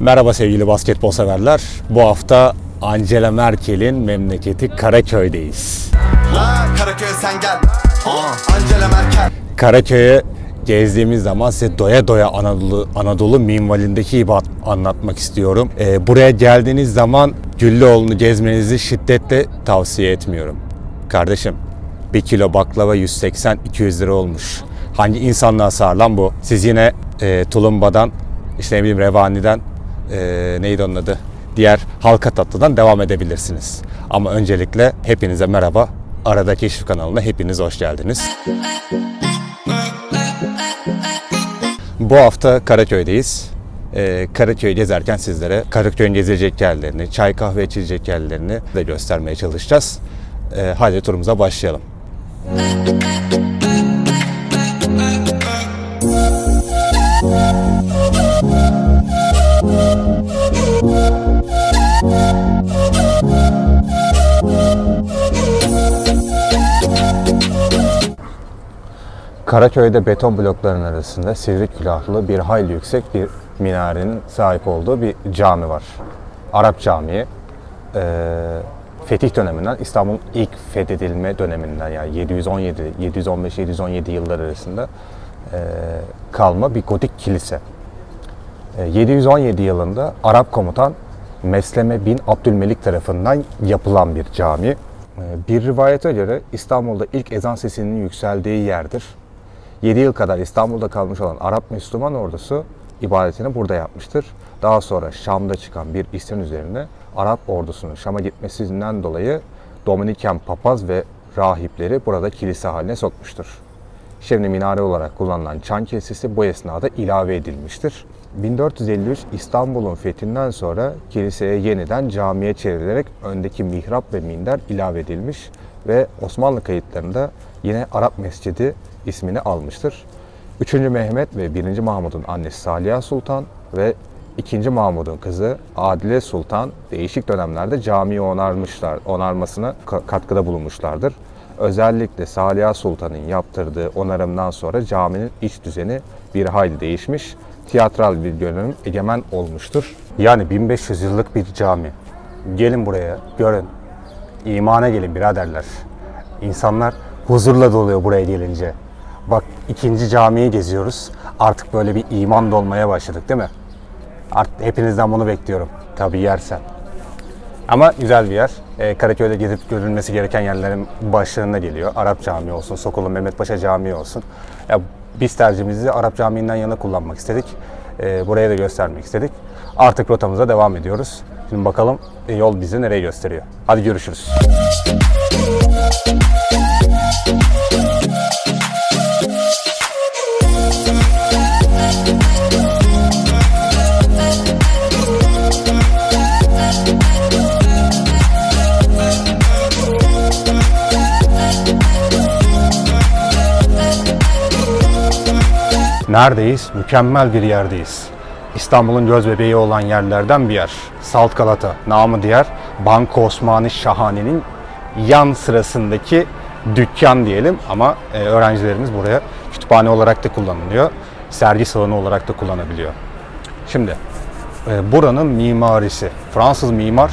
Merhaba sevgili basketbol severler. Bu hafta Angela Merkel'in memleketi Karaköy'deyiz. La Karaköy sen gel. Aa, Angela Merkel. Karaköy'e gezdiğimiz zaman size doya doya Anadolu, Anadolu minvalindeki gibi an- anlatmak istiyorum. Ee, buraya geldiğiniz zaman Güllüoğlu'nu gezmenizi şiddetle tavsiye etmiyorum. Kardeşim bir kilo baklava 180-200 lira olmuş. Hangi insanlığa lan bu? Siz yine e, tulumbadan, işte ne bileyim revani'den, e, neydi onun adı? Diğer halka tatlıdan devam edebilirsiniz. Ama öncelikle hepinize merhaba. Arada Keşif kanalına hepiniz hoş geldiniz. Bu hafta Karaköy'deyiz. Ee, Karaköy'ü gezerken sizlere Karaköy'ün gezilecek yerlerini, çay kahve içilecek yerlerini de göstermeye çalışacağız. Ee, hadi turumuza başlayalım. Karaköy'de beton blokların arasında sivri külahlı bir hayli yüksek bir minarenin sahip olduğu bir cami var. Arap Camii. Ee, Fetih döneminden, İstanbul'un ilk fethedilme döneminden yani 717, 715, 717 yıllar arasında ee, kalma bir gotik kilise. Ee, 717 yılında Arap komutan Mesleme bin Abdülmelik tarafından yapılan bir cami. Ee, Bir rivayete göre İstanbul'da ilk ezan sesinin yükseldiği yerdir. 7 yıl kadar İstanbul'da kalmış olan Arap Müslüman ordusu ibadetini burada yapmıştır. Daha sonra Şam'da çıkan bir isyan üzerine Arap ordusunun Şam'a gitmesinden dolayı Dominiken papaz ve rahipleri burada kilise haline sokmuştur. Şimdi minare olarak kullanılan çan kilisesi bu esnada ilave edilmiştir. 1453 İstanbul'un fethinden sonra kiliseye yeniden camiye çevrilerek öndeki mihrap ve minder ilave edilmiş ve Osmanlı kayıtlarında yine Arap Mescidi ismini almıştır. 3. Mehmet ve 1. Mahmud'un annesi Saliha Sultan ve 2. Mahmud'un kızı Adile Sultan değişik dönemlerde camiyi onarmışlar, onarmasına ka- katkıda bulunmuşlardır. Özellikle Saliha Sultan'ın yaptırdığı onarımdan sonra caminin iç düzeni bir hayli değişmiş, tiyatral bir görünüm egemen olmuştur. Yani 1500 yıllık bir cami. Gelin buraya, görün. İmana gelin biraderler. İnsanlar huzurla doluyor buraya gelince. Bak ikinci camiyi geziyoruz. Artık böyle bir iman dolmaya başladık değil mi? Artık hepinizden bunu bekliyorum. Tabii yersen. Ama güzel bir yer. Ee, Karaköy'de gidip görülmesi gereken yerlerin başlarına geliyor. Arap Camii olsun, Sokolu Mehmet Paşa Camii olsun. Ya, biz tercihimizi Arap Camii'nden yana kullanmak istedik. Ee, buraya da göstermek istedik. Artık rotamıza devam ediyoruz. Şimdi bakalım e, yol bizi nereye gösteriyor. Hadi görüşürüz. Neredeyiz? Mükemmel bir yerdeyiz. İstanbul'un göz bebeği olan yerlerden bir yer. Salt Galata, namı diğer Banko Osmani Şahane'nin yan sırasındaki dükkan diyelim ama e, öğrencilerimiz buraya kütüphane olarak da kullanılıyor. Sergi salonu olarak da kullanabiliyor. Şimdi e, buranın mimarisi Fransız mimar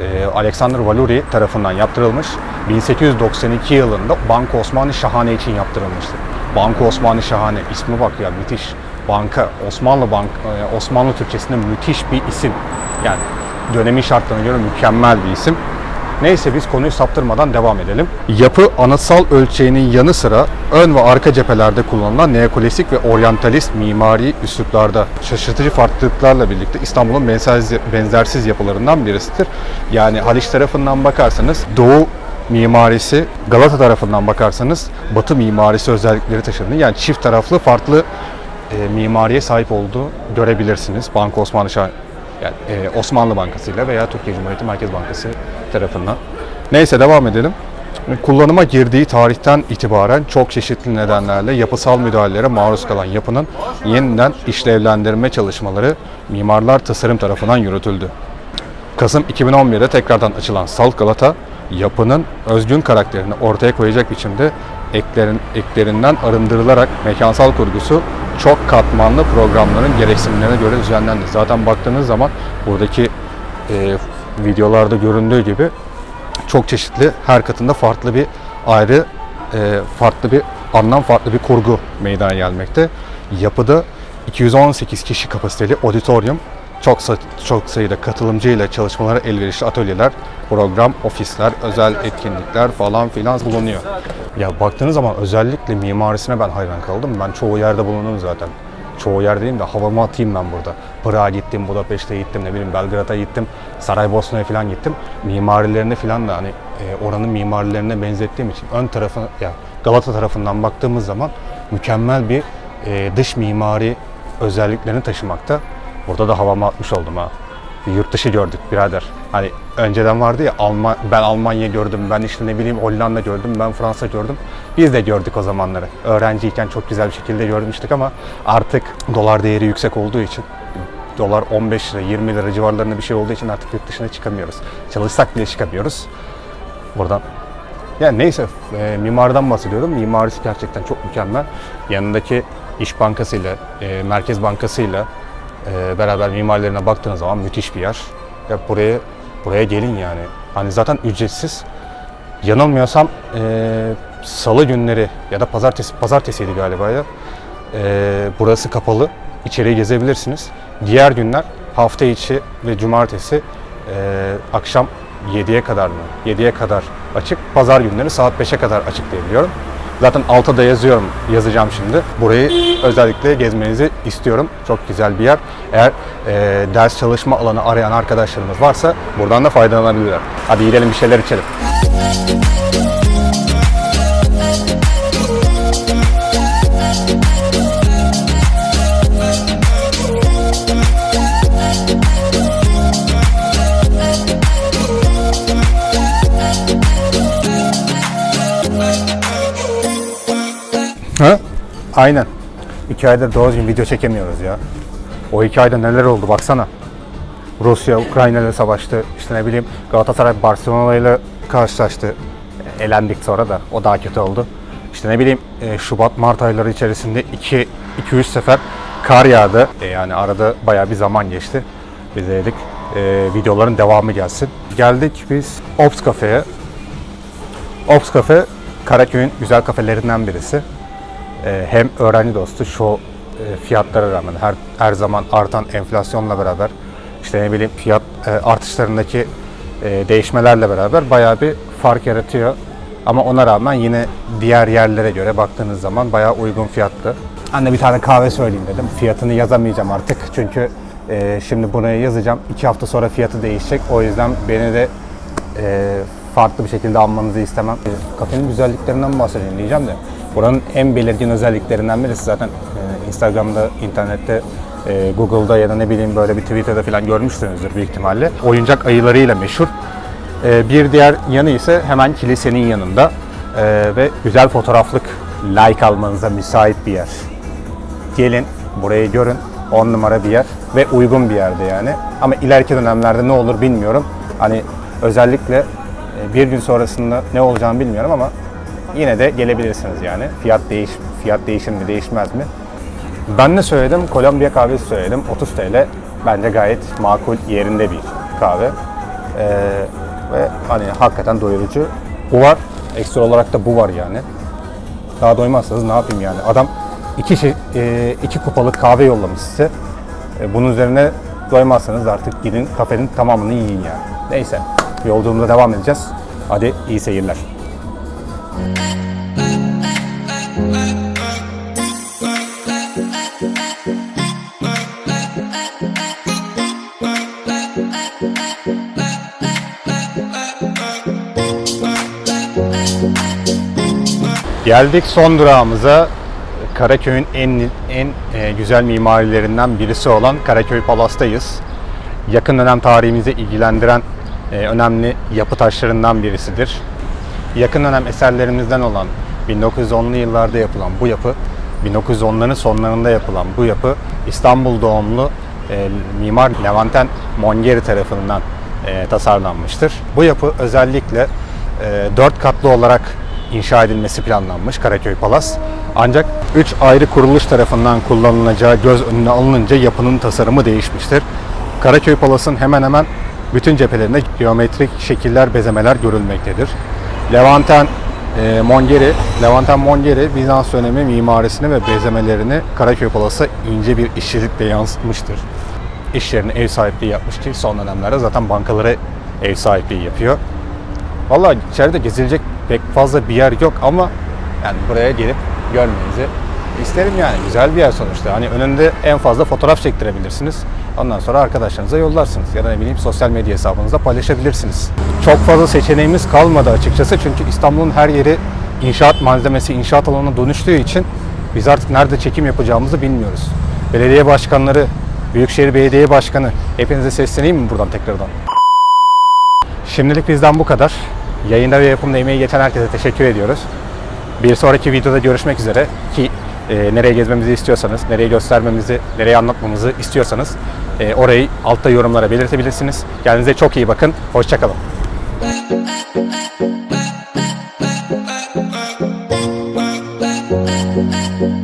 e, Alexander Valuri tarafından yaptırılmış. 1892 yılında Banko Osmani Şahane için yaptırılmıştır. Banko Osmani Şahane ismi bak ya müthiş. Banka Osmanlı Bank e, Osmanlı Türkçesinde müthiş bir isim. Yani dönemin şartlarına göre mükemmel bir isim. Neyse biz konuyu saptırmadan devam edelim. Yapı anıtsal ölçeğinin yanı sıra ön ve arka cephelerde kullanılan neoklasik ve oryantalist mimari üsluplarda şaşırtıcı farklılıklarla birlikte İstanbul'un benzersiz, benzersiz yapılarından birisidir. Yani Haliç tarafından bakarsanız Doğu mimarisi, Galata tarafından bakarsanız Batı mimarisi özellikleri taşıdığını yani çift taraflı farklı e, mimariye sahip olduğu görebilirsiniz. Banka Osmanlı Şah yani e, Osmanlı Bankası ile veya Türkiye Cumhuriyeti Merkez Bankası tarafından. Neyse devam edelim. Kullanıma girdiği tarihten itibaren çok çeşitli nedenlerle yapısal müdahalelere maruz kalan yapının yeniden işlevlendirme çalışmaları mimarlar tasarım tarafından yürütüldü. Kasım 2011'de tekrardan açılan Salt Galata, yapının özgün karakterini ortaya koyacak biçimde eklerin, eklerinden arındırılarak mekansal kurgusu çok katmanlı programların gereksinimlerine göre düzenlendi. Zaten baktığınız zaman buradaki e, videolarda göründüğü gibi çok çeşitli her katında farklı bir ayrı e, farklı bir anlam farklı bir kurgu meydana gelmekte. Yapıda 218 kişi kapasiteli auditorium çok çok sayıda katılımcıyla çalışmalara elverişli atölyeler, program, ofisler, özel etkinlikler falan filan bulunuyor. Ya baktığınız zaman özellikle mimarisine ben hayran kaldım. Ben çoğu yerde bulundum zaten. Çoğu yer değil de havamı atayım ben burada. Prag'a gittim, Budapeşte gittim, ne bileyim Belgrad'a gittim, Saraybosna'ya falan gittim. Mimarilerini falan da hani e, oranın mimarilerine benzettiğim için ön tarafı, ya Galata tarafından baktığımız zaman mükemmel bir e, dış mimari özelliklerini taşımakta. Burada da havamı atmış oldum ha. Bir yurt dışı gördük birader. Hani önceden vardı ya Alman, ben Almanya gördüm, ben işte ne bileyim Hollanda gördüm, ben Fransa gördüm. Biz de gördük o zamanları. Öğrenciyken çok güzel bir şekilde görmüştük ama artık dolar değeri yüksek olduğu için dolar 15 lira 20 lira civarlarında bir şey olduğu için artık yurt dışına çıkamıyoruz. Çalışsak bile çıkamıyoruz. Buradan yani neyse e, mimardan bahsediyorum. Mimarisi gerçekten çok mükemmel. Yanındaki İş Bankası ile e, Merkez Bankası ile e, beraber mimarlarına baktığınız zaman müthiş bir yer. Ya buraya buraya gelin yani. Hani zaten ücretsiz. Yanılmıyorsam e, salı günleri ya da pazartesi pazartesiydi galiba ya. E, burası kapalı. İçeriye gezebilirsiniz. Diğer günler hafta içi ve cumartesi e, akşam 7'ye kadar mı? 7'ye kadar açık. Pazar günleri saat 5'e kadar açık diye biliyorum. Zaten altta da yazıyorum, yazacağım şimdi. Burayı özellikle gezmenizi istiyorum. Çok güzel bir yer. Eğer e, ders çalışma alanı arayan arkadaşlarımız varsa buradan da faydalanabilirler. Hadi gidelim bir şeyler içelim. Aynen. İki aydır doğru düzgün video çekemiyoruz ya. O iki ayda neler oldu baksana. Rusya Ukrayna ile savaştı. İşte ne bileyim Galatasaray Barcelona ile karşılaştı. Elendik sonra da o daha kötü oldu. İşte ne bileyim e, Şubat Mart ayları içerisinde 2 2 3 sefer kar yağdı. E, yani arada bayağı bir zaman geçti. Biz de dedik e, videoların devamı gelsin. Geldik biz Ops Cafe'ye. Ops Cafe Karaköy'ün güzel kafelerinden birisi. Ee, hem öğrenci dostu şu e, fiyatlara rağmen her her zaman artan enflasyonla beraber işte ne bileyim fiyat e, artışlarındaki e, değişmelerle beraber bayağı bir fark yaratıyor. Ama ona rağmen yine diğer yerlere göre baktığınız zaman bayağı uygun fiyatlı. Anne bir tane kahve söyleyeyim dedim. Fiyatını yazamayacağım artık çünkü şimdi buraya yazacağım. iki hafta sonra fiyatı değişecek. O yüzden beni de farklı bir şekilde almanızı istemem. E, Kafenin güzelliklerinden bahsedeyim diyeceğim de. Buranın en belirgin özelliklerinden birisi zaten e, Instagram'da, internette, e, Google'da ya da ne bileyim böyle bir Twitter'da falan görmüşsünüzdür büyük ihtimalle. Oyuncak ayılarıyla meşhur. Bir diğer yanı ise hemen kilisenin yanında ve güzel fotoğraflık like almanıza müsait bir yer. Gelin burayı görün. 10 numara bir yer ve uygun bir yerde yani. Ama ileriki dönemlerde ne olur bilmiyorum. Hani özellikle bir gün sonrasında ne olacağını bilmiyorum ama yine de gelebilirsiniz yani. Fiyat değiş fiyat değişir mi değişmez mi? Ben ne söyledim? Kolombiya kahvesi söyledim. 30 TL. Bence gayet makul yerinde bir kahve. Ee, ve hani hakikaten doyurucu. Bu var. Ekstra olarak da bu var yani. Daha doymazsanız ne yapayım yani? Adam iki, şey, e, iki kupalık kahve yollamış size. E, bunun üzerine doymazsanız artık gidin kafenin tamamını yiyin yani. Neyse yolculuğumuza devam edeceğiz. Hadi iyi seyirler. Geldik son durağımıza. Karaköy'ün en en e, güzel mimarilerinden birisi olan Karaköy Palas'tayız. Yakın dönem tarihimizi ilgilendiren önemli yapı taşlarından birisidir. Yakın dönem eserlerimizden olan 1910'lu yıllarda yapılan bu yapı, 1910'ların sonlarında yapılan bu yapı İstanbul doğumlu e, mimar Levanten Mongeri tarafından e, tasarlanmıştır. Bu yapı özellikle e, 4 katlı olarak inşa edilmesi planlanmış Karaköy Palas. Ancak 3 ayrı kuruluş tarafından kullanılacağı göz önüne alınınca yapının tasarımı değişmiştir. Karaköy Palas'ın hemen hemen bütün cephelerinde geometrik şekiller, bezemeler görülmektedir. Levanten e, Mongeri, Levanten Mongeri Bizans dönemi mimarisini ve bezemelerini Karaköy Palas'a ince bir işçilikle yansıtmıştır. İş yerine ev sahipliği yapmış ki son dönemlerde zaten bankalara ev sahipliği yapıyor. Vallahi içeride gezilecek pek fazla bir yer yok ama yani buraya gelip görmenizi isterim yani. Güzel bir yer sonuçta. Hani önünde en fazla fotoğraf çektirebilirsiniz. Ondan sonra arkadaşlarınıza yollarsınız. Ya da ne bileyim sosyal medya hesabınızda paylaşabilirsiniz. Çok fazla seçeneğimiz kalmadı açıkçası. Çünkü İstanbul'un her yeri inşaat malzemesi, inşaat alanına dönüştüğü için biz artık nerede çekim yapacağımızı bilmiyoruz. Belediye başkanları, Büyükşehir Belediye Başkanı hepinize sesleneyim mi buradan tekrardan? Şimdilik bizden bu kadar. Yayında ve yapımda emeği geçen herkese teşekkür ediyoruz. Bir sonraki videoda görüşmek üzere ki e, nereye gezmemizi istiyorsanız, nereye göstermemizi, nereye anlatmamızı istiyorsanız e, orayı altta yorumlara belirtebilirsiniz. Kendinize çok iyi bakın. Hoşçakalın. Thank